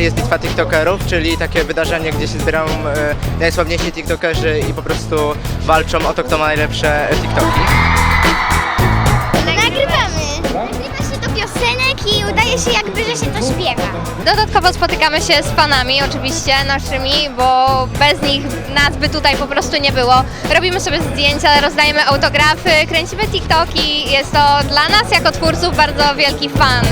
jest Bitwa TikTokerów, czyli takie wydarzenie, gdzie się zbierają e, najsławniejsi TikTokerzy i po prostu walczą o to, kto ma najlepsze e, TikToki. Nagrywamy. Nagrywa się do piosenek i udaje się jakby, że się to śpiewa. Dodatkowo spotykamy się z fanami oczywiście naszymi, bo bez nich nas by tutaj po prostu nie było. Robimy sobie zdjęcia, rozdajemy autografy, kręcimy TikToki. Jest to dla nas jako twórców bardzo wielki fan.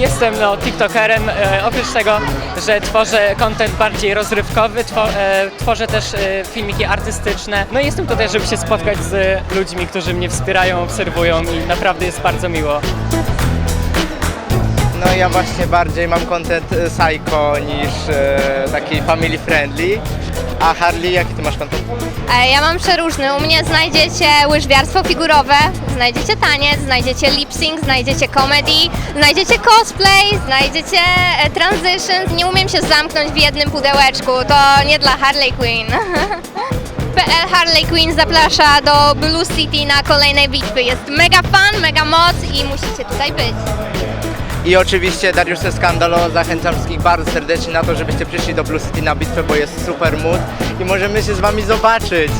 Jestem no, TikTokerem, e, oprócz tego, że tworzę content bardziej rozrywkowy, e, tworzę też e, filmiki artystyczne. No i jestem tutaj, żeby się spotkać z ludźmi, którzy mnie wspierają, obserwują i naprawdę jest bardzo miło. No ja właśnie bardziej mam content e, psycho niż e, taki family friendly. A Harley, jaki ty masz content? E, Ja mam przeróżny. U mnie znajdziecie łyżwiarstwo figurowe, znajdziecie taniec, znajdziecie lip sync, znajdziecie comedy, znajdziecie cosplay, znajdziecie e, transitions. Nie umiem się zamknąć w jednym pudełeczku. To nie dla Harley Quinn. PL Harley Quinn zaprasza do Blue City na kolejne bitwy. Jest mega fan, mega moc i musicie tutaj być. I oczywiście Dariusz Skandalo, zachęcam wszystkich bardzo serdecznie na to, żebyście przyszli do Blue City na bitwę, bo jest super mood i możemy się z wami zobaczyć.